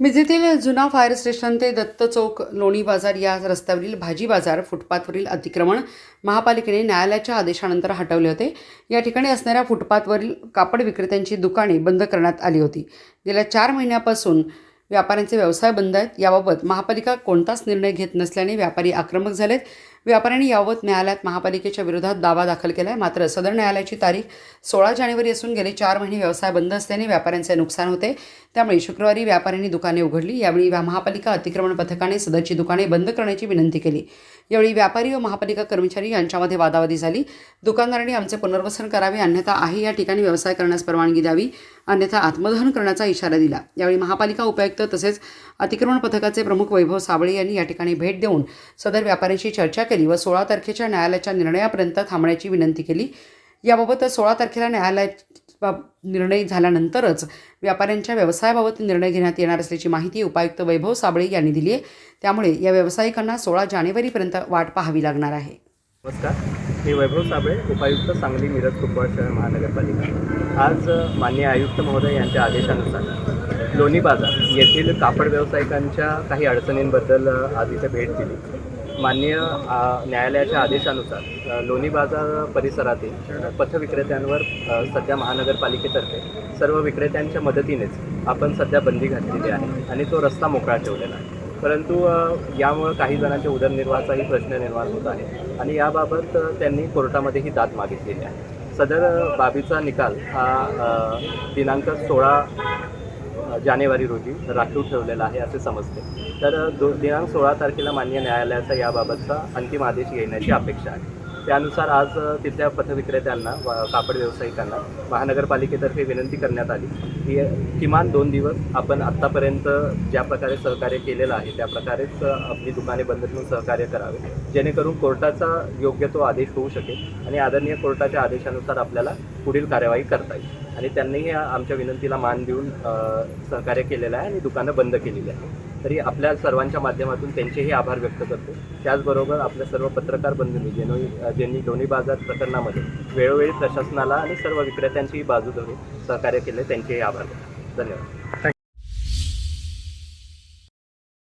मिरजेतील जुना fire station ते दत्त चौक लोणी बाजार या रस्त्यावरील भाजी बाजार फुटपाथवरील अतिक्रमण महापालिकेने न्यायालयाच्या आदेशानंतर हटवले होते. या ठिकाणी असणाऱ्या फुटपाथवरील कापड विक्रेत्यांची दुकाने बंद करण्यात आली होती. गेल्या चार महिन्यापासून व्यापाऱ्यांचे व्यवसाय बंद आहेत. याबाबत महापालिका कोणताच निर्णय घेत नसल्याने व्यापारी आक्रमक झालेत. व्यापाऱ्यांनी यावत न्यायालयात महापालिकेच्या विरोधात दावा दाखल केला आहे मात्र सदर न्यायालयाची तारीख सोळा जानेवारी असून गेले चार महिने व्यवसाय बंद असल्याने व्यापाऱ्यांचे नुकसान होते. त्यामुळे शुक्रवारी व्यापाऱ्यांनी दुकाने उघडली. यावेळी महापालिका अतिक्रमण पथकाने सदरची दुकाने बंद करण्याची विनंती केली. यावेळी व्यापारी व महापालिका कर्मचारी यांच्यामध्ये वादावादी झाली. दुकानदारांनी आमचे पुनर्वसन करावे अन्यथा आहे या ठिकाणी व्यवसाय करण्यास परवानगी द्यावी अन्यथा आत्मदहन करण्याचा इशारा दिला. यावेळी महापालिका उपायुक्त तसेच अतिक्रमण पथकाचे प्रमुख वैभव साबळे यांनी या ठिकाणी भेट देऊन सदर व्यापाऱ्यांशी चर्चा केली व सोळा तारखेच्या न्यायालयाच्या निर्णयापर्यंत थांबण्याची विनंती केली. याबाबत सोळा तारखेला न्यायालयात निर्णय झाल्यानंतरच व्यापाऱ्यांच्या व्यवसायाबाबत निर्णय घेण्यात येणार असल्याची माहिती उपायुक्त वैभव साबळे यांनी दिली आहे. त्यामुळे या व्यावसायिकांना सोळा जानेवारीपर्यंत वाट पाहावी लागणार आहे. नमस्कार. मी वैभव साबळे उपायुक्त सांगली मिरज कुपवाड शहर महानगरपालिका. आज अ, माननीय आयुक्त महोदय यांच्या आदेशानुसार लोणी बाजार येथील कापड व्यावसायिकांच्या काही अडचणींबद्दल आज इथे भेट दिली. माननीय न्यायालयाच्या आदेशानुसार लोणी बाजार परिसरातील पथविक्रेत्यांवर सध्या महानगरपालिकेतर्फे सर्व विक्रेत्यांच्या मदतीनेच आपण सध्या बंदी घातलेली आहे आणि तो रस्ता मोकळा ठेवलेला आहे. परंतु यामुळं काही जणांच्या उदरनिर्वाहाचाही प्रश्न निर्माण होत आहे आणि याबाबत त्यांनी कोर्टामध्येही दाद मागितलेली आहे. सदर बाबीचा निकाल हा दिनांक सोळा जानेवारी रोजी राखीव ठेवलेला आहे असे समजते. तर दो दिनांक सोळा तारखेला मान्य न्यायालयाचा याबाबतचा अंतिम आदेश येण्याची अपेक्षा आहे. त्यानुसार आज तिथल्या पथविक्रेत्यांना व कापड व्यावसायिकांना महानगरपालिकेतर्फे विनंती करण्यात आली की किमान दोन दिवस आपण आत्तापर्यंत ज्या प्रकारे सहकार्य केलेलं आहे त्या प्रकारेच आपली दुकाने बंद ठेवून सहकार्य करावे जेणेकरून कोर्टाचा योग्य तो आदेश होऊ शकेल आणि आदरणीय कोर्टाच्या आदेशानुसार आपल्याला पुढील कार्यवाही करता येईल. आणि त्यांनीही आमच्या विनंतीला मान देऊन सहकार्य केलेलं आहे आणि दुकानं बंद केलेली आहे तरी आपल्या सर्वांच्या माध्यमातून त्यांचेही आभार व्यक्त करतो. त्याचबरोबर आपल्या सर्व पत्रकार बंधूंनी ज्यांनी ज्यांनी दोन्ही बाजार प्रकरणामध्ये वेळोवेळी प्रशासनाला आणि सर्व विक्रेत्यांचीही बाजू धरून सहकार्य केले त्यांचेही आभार व्यक्त धन्यवाद.